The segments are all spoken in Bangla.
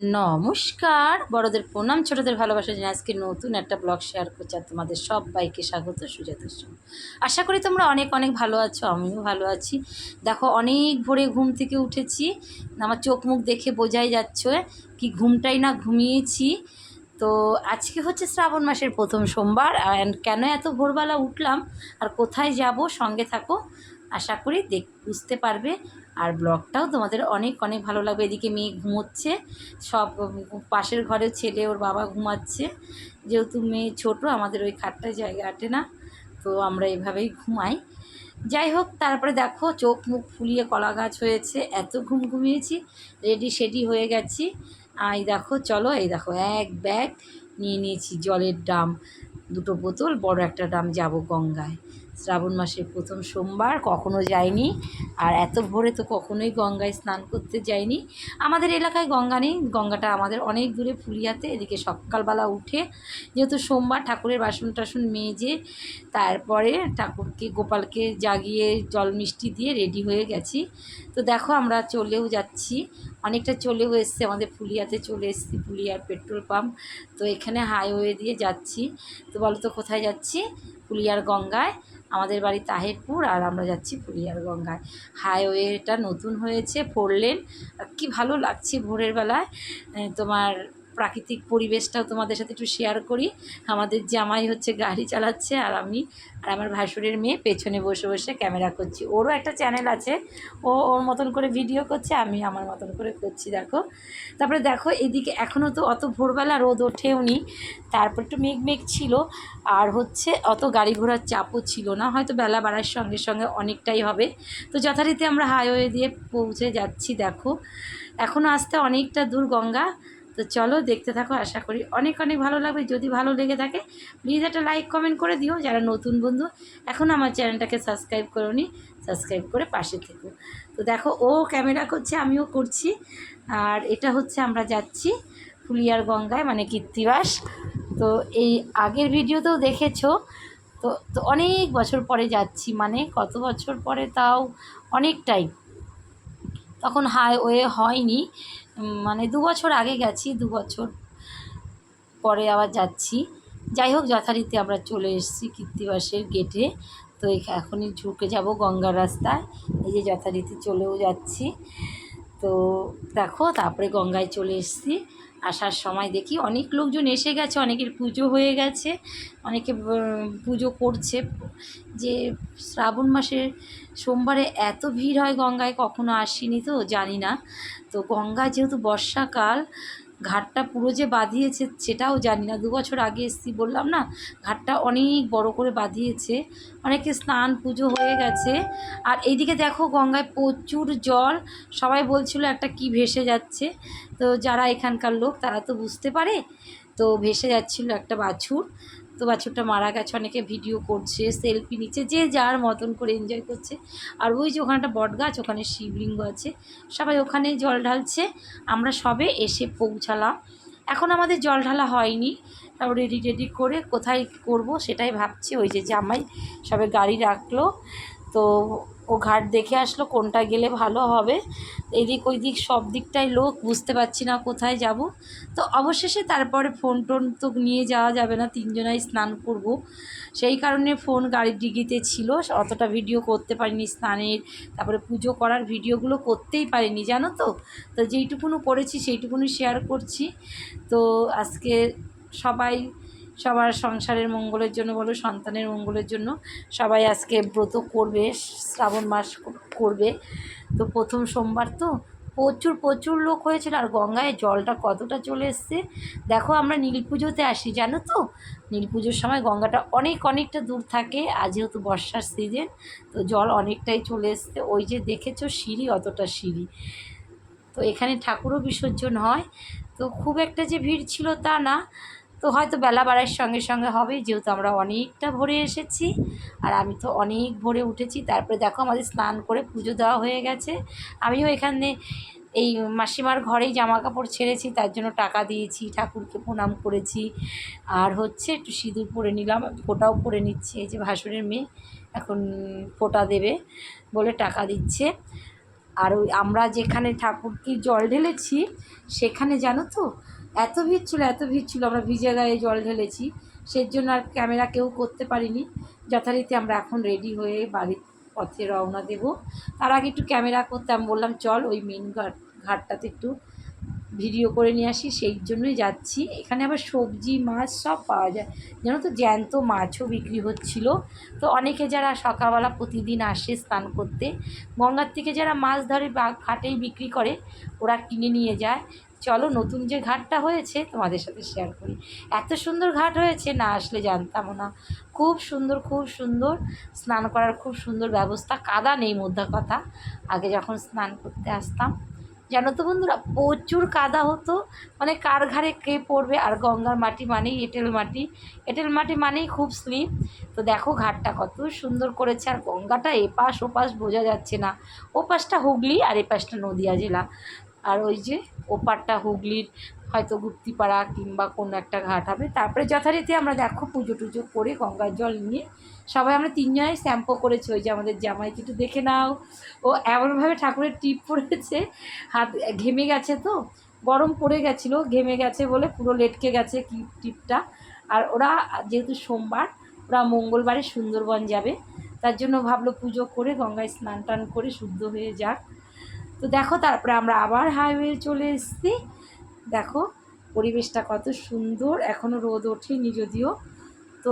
নমস্কার। বড়দের প্রণাম, ছোটদের ভালোবাসা জানিয়ে আজকে নতুন একটা ব্লগ শেয়ার করছি আর তোমাদের সবাইকে স্বাগত সুজাতার সঙ্গে। আশা করি তোমরা অনেক অনেক ভালো আছো, আমিও ভালো আছি। দেখো, অনেক ভোরে ঘুম থেকে উঠেছি, আমার চোখ মুখ দেখে বোঝাই যাচ্ছে কি ঘুমটাই না ঘুমিয়েছি। তো আজকে হচ্ছে শ্রাবণ মাসের প্রথম সোমবার অ্যান্ড কেন এত ভোরবেলা উঠলাম, আর কোথায় যাব সঙ্গে থাকো। আশা করি দেখ, বুঝতে পারবে। আর ব্লগটাও তোমাদের অনেক অনেক ভালো লাগবে। এদিকে মেয়ে ঘুমোচ্ছে। সব পাশের ঘরে ছেলে, ওর বাবা ঘুমাচ্ছে। যেহেতু মেয়ে ছোট, আমাদের ওই খাটটায় জায়গা আটে না। তো আমরা এভাবেই ঘুমাই। যাই হোক, তারপরে দেখো, চোখ মুখ ফুলিয়ে কলা গাছ হয়েছে। এত ঘুম ঘুমিয়েছি, রেডি সেডি হয়ে গেছি। এই দেখো, চলো, এই দেখো, এক ব্যাগ নিয়ে নিয়েছি জলের ড্রাম দুটো বোতল, বড় একটা ড্রাম যাব গঙ্গায়। শ্রাবণ মাসের প্রথম সোমবার কখনো যাইনি। আর এত ভোরে তো কখনোই গঙ্গায় স্নান করতে যাইনি। আমাদের এলাকায় গঙ্গা নেই। গঙ্গাটা আমাদের অনেক দূরে ফুলিয়াতে। এদিকে সকালবেলা উঠে যেহেতু সোমবার ঠাকুরের বাসন টাসন মেজে তারপরে ঠাকুরকে, গোপালকে জাগিয়ে জল মিষ্টি দিয়ে রেডি হয়ে গেছি। তো দেখো আমরা চলেও যাচ্ছি। অনেকটা চলেও এসছে। আমাদের ফুলিয়াতে চলে এসেছি, ফুলিয়ার পেট্রোল পাম্প। তো এখানে হাইওয়ে দিয়ে যাচ্ছি। তো বলো তো কোথায় যাচ্ছি? ফুলিয়ার গঙ্গায়। আমাদের বাড়ি তাহেরপুর আর আমরা যাচ্ছি পুরিয়ার গঙ্গায়। হাইওয়েটা নতুন হয়েছে ফোর লেন কী ভালো লাগছে ভোরের বেলায়। তোমার প্রাকৃতিক পরিবেশটাও তোমাদের সাথে একটু শেয়ার করি। আমাদের জামাই হচ্ছে গাড়ি চালাচ্ছে আর আমি আর আমার ভাসুরের মেয়ে পেছনে বসে বসে ক্যামেরা করছি। ওরও একটা চ্যানেল আছে, ও ওর মতন করে ভিডিও করছে, আমি আমার মতন করে করছি, দেখো। তারপরে দেখো, এদিকে এখনও তো অত ভোরবেলা রোদ ওঠেওনি তারপর একটু মেঘ মেঘ ছিল আর হচ্ছে অত গাড়ি ঘোড়ার চাপও ছিল না, হয়তো বেলা বাড়ার সঙ্গে সঙ্গে অনেকটাই হবে। তো যথারীতি আমরা হাইওয়ে দিয়ে পৌঁছে যাচ্ছি, দেখো। এখনও আসতে অনেকটা দূর গঙ্গা তো চলো দেখতে থাকো, আশা করি অনেক অনেক ভালো লাগবে। যদি ভালো লেগে থাকে প্লিজ একটা লাইক কমেন্ট করে দিও, যারা নতুন বন্ধু, এখন আমার চ্যানেলটাকে সাবস্ক্রাইব করোনি সাবস্ক্রাইব করে পাশে থেকো। তো দেখো, ও ক্যামেরা করছে, আমিও করছি। আর এটা হচ্ছে আমরা যাচ্ছি ফুলিয়ার গঙ্গায় মানে কীর্তিবাস। তো এই আগের ভিডিওতেও দেখেছ, তো তো অনেক বছর পরে যাচ্ছি মানে কত বছর পরে তাও অনেকটাই। তখন হাইওয়ে হয়নি মানে দু বছর আগে গেছি, দু বছর পরে আবার যাচ্ছি। যাই হোক, যথারীতি আমরা চলে এসেছি কীর্তিবাসের গেটে তো এখনই ঝুঁকে যাব গঙ্গার রাস্তায়। এই যে যথারীতি চলেও যাচ্ছি। তো দেখো, তারপরে গঙ্গায় চলে এসেছি। আসার সময় দেখি অনেক লোকজন এসে গেছে, অনেকের পুজো হয়ে গেছে, অনেকে পুজো করছে। যে শ্রাবণ মাসের সোমবারে এত ভিড় হয় গঙ্গায়, কখনো আসিনি তো, জানি না। তো গঙ্গা যেহেতু বর্ষাকাল ঘাটটা পুরো যে বাঁধিয়েছে সেটাও জানি না। দু বছর আগে এসছি বললাম না, ঘাটটা অনেক বড় করে বাঁধিয়েছে। অনেকে স্নান, পুজো হয়ে গেছে। আর এইদিকে দেখো গঙ্গায় প্রচুর জল। সবাই বলছিল একটা কি ভেসে যাচ্ছে। তো যারা এখানকার লোক তারা তো বুঝতে পারে। তো ভেসে যাচ্ছিল একটা বাছুর। তো বাছুরটা মারা গেছে, অনেকে ভিডিও করছে সেলফি নিচ্ছে, যে যার মতন করে এনজয় করছে। আর ওই যে ওখানে একটা বট গাছ ওখানে শিবলিঙ্গ আছে। সবাই ওখানে জল ঢালছে, আমরা সবে এসে পৌঁছালাম। এখন আমাদের জল ঢালা হয়নি, তারপর রেডি রেডি করে কোথায় করব সেটাই ভাবছি। ওই যে জামাই সবে গাড়ি রাখল, তো ও ঘাট দেখে আসলো কোনটা গেলে ভালো হবে। এদিক ওই দিক সব দিকটাই লোক, বুঝতে পারছি না কোথায় যাব। তো অবশেষে তারপরে ফোন টোন তো নিয়ে যাওয়া যাবে না, তিনজনাই স্নান করব। সেই কারণে ফোন গাড়ির ডিগিতে ছিল, অতটা ভিডিও করতে পারিনি স্নানের। তারপরে পুজো করার ভিডিওগুলো করতেই পারিনি, জানো তো? তো যেইটুকুনো করেছি সেইটুকুনি শেয়ার করছি। তো আজকে সবাই সবার সংসারের মঙ্গলের জন্য বলো, সন্তানের মঙ্গলের জন্য। সবাই আজকে ব্রত করবে, শ্রাবণ মাস করবে। তো প্রথম সোমবার তো প্রচুর প্রচুর লোক হয়েছিল। আর গঙ্গায় জলটা কতটা চলে এসছে? দেখো আমরা নীল পুজোতে আসি, জানো তো? নীল পুজোর সময় গঙ্গাটা অনেক, অনেকটা দূর থাকে। আর যেহেতু বর্ষার সিজন তো জল অনেকটাই চলে এসছে। ওই যে দেখেছ সিঁড়ি, অতটা সিঁড়ি। তো এখানে ঠাকুরও বিসর্জন হয়। তো খুব একটা যে ভিড় ছিল তা না। তো হয়তো বেলা বাড়ার সঙ্গে সঙ্গে হবে, যেহেতু আমরা অনেকটা ভোরে এসেছি। আর আমি তো অনেক ভোরে উঠেছি। তারপরে দেখো আমাদের স্নান করে পুজো দেওয়া হয়ে গেছে। আমিও এখানে এই মাসিমার ঘরেই জামা কাপড় ছেড়েছি, তার জন্য টাকা দিয়েছি, ঠাকুরকে প্রণাম করেছি। আর হচ্ছে একটু সিঁদুর পরে নিলাম, ফোঁটাও পরে নিচ্ছে, এই যে ভাসুরের মেয়ে এখন ফোঁটা দেবে বলে টাকা দিচ্ছে। আর ওই আমরা যেখানে ঠাকুরকে জল ঢেলেছি, সেখানে জানো তো এত ভিড় ছিল, এত ভিড় ছিল, আমরা ভিজে গায়ে জল ঢেলেছি। সেই জন্য আর ক্যামেরা কেউ করতে পারিনি। যথারীতি আমরা এখন রেডি হয়ে বাড়ির পথে রওনা দেব। তার আগে একটু ক্যামেরা করতে, আমি বললাম, চল ওই মেন ঘাট, ঘাটটাতে একটু ভিডিও করে নিয়ে আসি। সেই জন্যই যাচ্ছি। এখানে আবার সবজি, মাছ সব পাওয়া যায়। জানো তো, জ্যান্ত মাছও বিক্রি হচ্ছিল। তো অনেকে যারা সকালবেলা প্রতিদিন আসে স্নান করতে, গঙ্গার থেকে যারা মাছ ধরে বা ঘাটেই বিক্রি করে, ওরা কিনে নিয়ে যায়। চলো নতুন যে ঘাটটা হয়েছে তোমাদের সাথে শেয়ার করি। এত সুন্দর ঘাট হয়েছে, না আসলে জানতামও না। খুব সুন্দর খুব সুন্দর। স্নান করার খুব সুন্দর ব্যবস্থা। কাদা নেই মধ্যে কথা। আগে যখন স্নান করতে আসতাম, জানো তো বন্ধুরা, প্রচুর কাদা হতো। মানে কার ঘাড়ে কে পড়বে? আর গঙ্গার মাটি মানেই এঁটেল মাটি। এঁটেল মাটি মানেই খুব স্লিপ। তো দেখো ঘাটটা কত সুন্দর করেছে। আর গঙ্গাটা এপাশ ওপাশ বোঝা যাচ্ছে না। ওপাশটা হুগলি আর এপাশটা নদিয়া জেলা। আর ওই যে ওপারটা হুগলির হয়তো গুপ্তিপাড়া কিংবা কোনো একটা ঘাট হবে। তারপরে যথারীতি আমরা দেখো পুজো টুজো করে গঙ্গার জল নিয়ে সবাই আমরা তিনজনাই শ্যাম্পু করেছি ওই যে আমাদের জামাই একটু দেখে নাও। ও এমনভাবে ঠাকুরের টিপ পড়েছে, হাত ঘেমে গেছে তো, গরম পড়ে গেছিল, ঘেমে গেছে বলে পুরো লেটকে গেছে কি টিপটা। আর ওরা যেহেতু সোমবার, ওরা মঙ্গলবারে সুন্দরবন যাবে, তার জন্য ভাবলো পুজো করে গঙ্গায় স্নান টান করে শুদ্ধ হয়ে যাক। তো দেখো, তারপরে আমরা আবার হাইওয়ে চলে এসছি। দেখো, পরিবেশটা কত সুন্দর। এখনও রোদ ওঠেনি যদিও। তো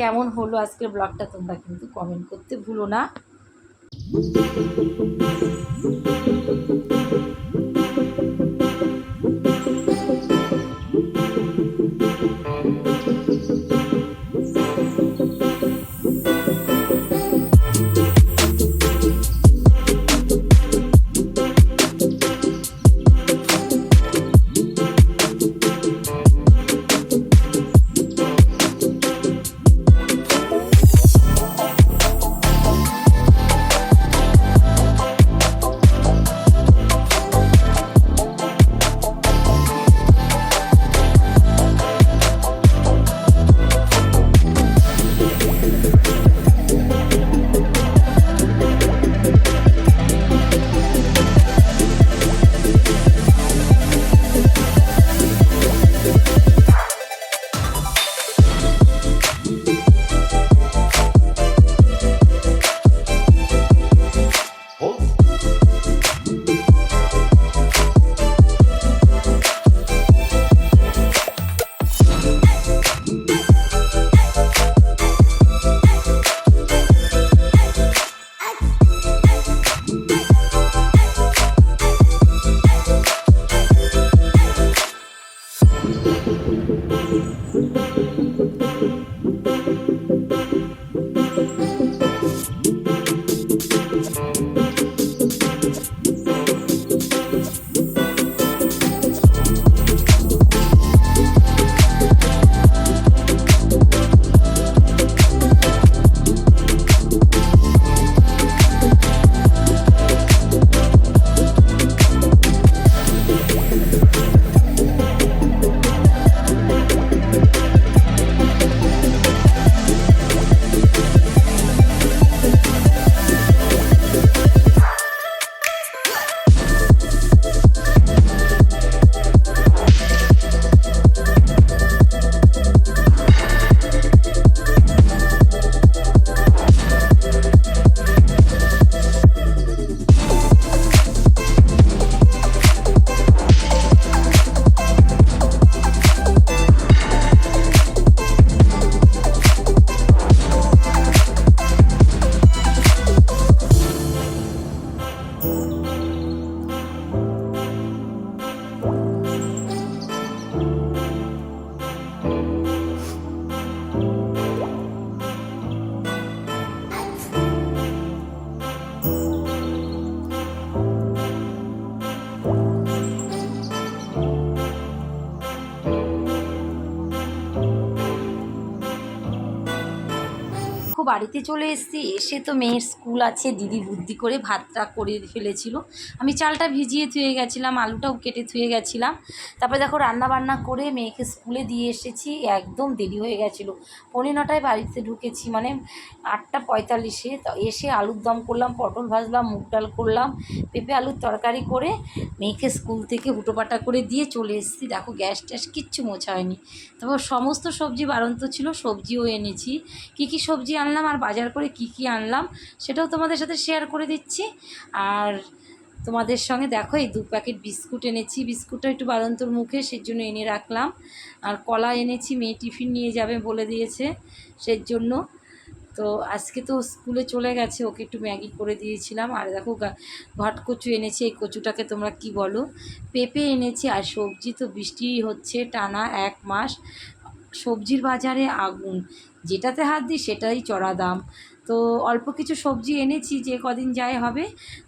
কেমন হলো আজকের ব্লগটা তোমরা কিন্তু কমেন্ট করতে ভুলো না। বাড়িতে চলে এসেছি। এসে তো মেয়ের স্কুল আছে, দিদি বুদ্ধি করে ভাতটা করে ফেলেছিল। আমি চালটা ভিজিয়ে ধুয়ে গেছিলাম, আলুটাও কেটে ধুয়ে গেছিলাম। তারপরে দেখো রান্না বান্না করে মেয়েকে স্কুলে দিয়ে এসেছি, একদম দেরি হয়ে গেছিল। পৌনে নটায় বাড়িতে ঢুকেছি মানে আটটা পঁয়তাল্লিশে। এসে আলুর দম করলাম, পটল ভাজলাম, মুগ ডাল করলাম, পেঁপে আলুর তরকারি করে মেয়েকে স্কুল থেকে হুটোপাটা করে দিয়ে চলে এসেছি। দেখো গ্যাস ট্যাস কিচ্ছু মোছা হয়নি তারপর সমস্ত সবজি বাড়ন্ত ছিল, সবজিও এনেছি। কী কী সবজি আনলাম? আর বাজার করে কী কী আনলাম সেটাও তোমাদের সাথে শেয়ার করে দিচ্ছি। আর তোমাদের সঙ্গে দেখো, এই দু প্যাকেট বিস্কুট এনেছি। বিস্কুটটা একটু বাড়ন্তর মুখে সেই জন্য এনে রাখলাম। আর কলা এনেছি, মেয়ে টিফিন নিয়ে যাবে বলে দিয়েছে সেই জন্য তো আজকে তো স্কুলে চলে গেছে, ওকে একটু ম্যাগি করে দিয়েছিলাম। আর দেখো ঘট কচু এনেছি, এই কচুটাকে তোমরা কি বলো? পেঁপে এনেছি, আর সবজি তো বৃষ্টি হচ্ছে টানা এক মাস। সবজির বাজারে আগুন। যেটাতে হাত দিই সেটাই চড়া দাম। তো অল্প কিছু সবজি এনেছি যে কদিন যায় হবে,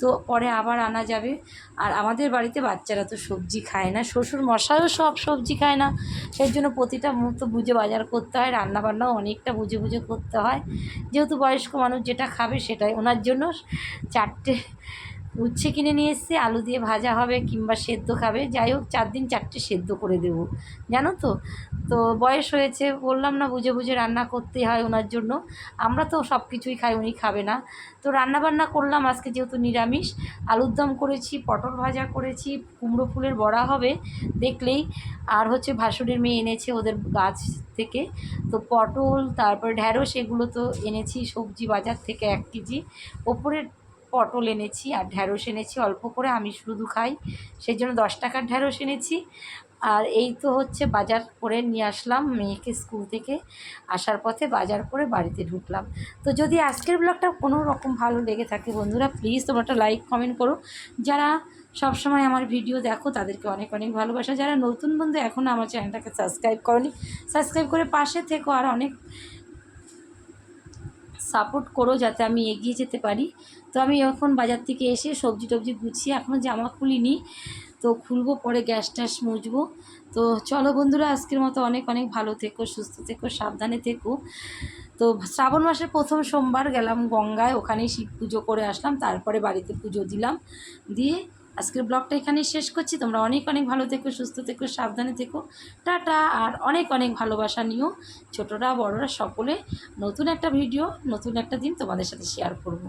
তো পরে আবার আনা যাবে। আর আমাদের বাড়িতে বাচ্চারা তো সবজি খায় না শ্বশুর মশাইও সব সবজি খায় না। সেই জন্য প্রতিটা মুহূর্ত বুঝে বাজার করতে হয়, রান্নাবান্নাও অনেকটা বুঝে বুঝে করতে হয়। যেহেতু বয়স্ক মানুষ যেটা খাবে সেটাই। ওনার জন্য চারটে উচ্ছে কিনে নিয়ে এসছে, আলু দিয়ে ভাজা হবে কিংবা সেদ্ধ খাবে। যাই হোক, চার দিন চারটে সেদ্ধ করে দেবো। জানো তো? তো বয়স হয়েছে, বললাম না বুঝে বুঝে রান্না করতে হয় ওনার জন্য। আমরা তো সব কিছুই খাই, উনি খাবে না। তো রান্না বান্না করলাম, আজকে যেহেতু নিরামিষ। আলুর দম করেছি, পটল ভাজা করেছি, কুমড়ো ফুলের বড়া হবে দেখলেই। আর হচ্ছে ভাসুরের মেয়ে এনেছে ওদের গাছ থেকে। তো পটল, তারপর ঢ্যাঁড়স, এগুলো তো এনেছি সবজি বাজার থেকে এক কেজি। ওপরে পটল এনেছি আর ঢ্যাঁড়স এনেছি। অল্প করে আমি শুধু খাই সেই জন্য দশ টাকার ঢ্যাঁড়স এনেছি। আর এই তো হচ্ছে বাজার করে নিয়ে আসলাম মেয়েকে স্কুল থেকে। আসার পথে বাজার করে বাড়িতে ঢুকলাম। তো যদি আজকের ব্লগটা কোনো রকম ভালো লেগে থাকে বন্ধুরা প্লিজ তোমরা একটা লাইক কমেন্ট করো। যারা সবসময় আমার ভিডিও দেখো, তাদেরকে অনেক অনেক ভালোবাসা। যারা নতুন বন্ধু এখনও আমার চ্যানেলটাকে সাবস্ক্রাইব করনি সাবস্ক্রাইব করে পাশে থেকো। আর অনেক সাপোর্ট করো যাতে আমি এগিয়ে যেতে পারি। তো আমি এখন বাজার থেকে এসে সবজি টবজি গুছিয়ে এখনও জামা খুলিনি। তো খুলবো, পরে গ্যাস ট্যাস মুছবো। তো চলো বন্ধুরা, আজকের মতো অনেক অনেক ভালো থেকো, সুস্থ থেকো, সাবধানে থেকো। তো শ্রাবণ মাসের প্রথম সোমবার গেলাম গঙ্গায়, ওখানেই শিব পুজো করে আসলাম, তারপরে বাড়িতে পুজো দিলাম। দিয়ে আজকের ব্লগটা এখানেই শেষ করছি। তোমরা অনেক অনেক ভালো থেকো, সুস্থ থেকো, সাবধানে থেকো। টাটা, আর অনেক অনেক ভালোবাসা নিও। ছোটরা, বড়রা, সকলে নতুন একটা ভিডিও নতুন একটা দিন তোমাদের সাথে শেয়ার করব।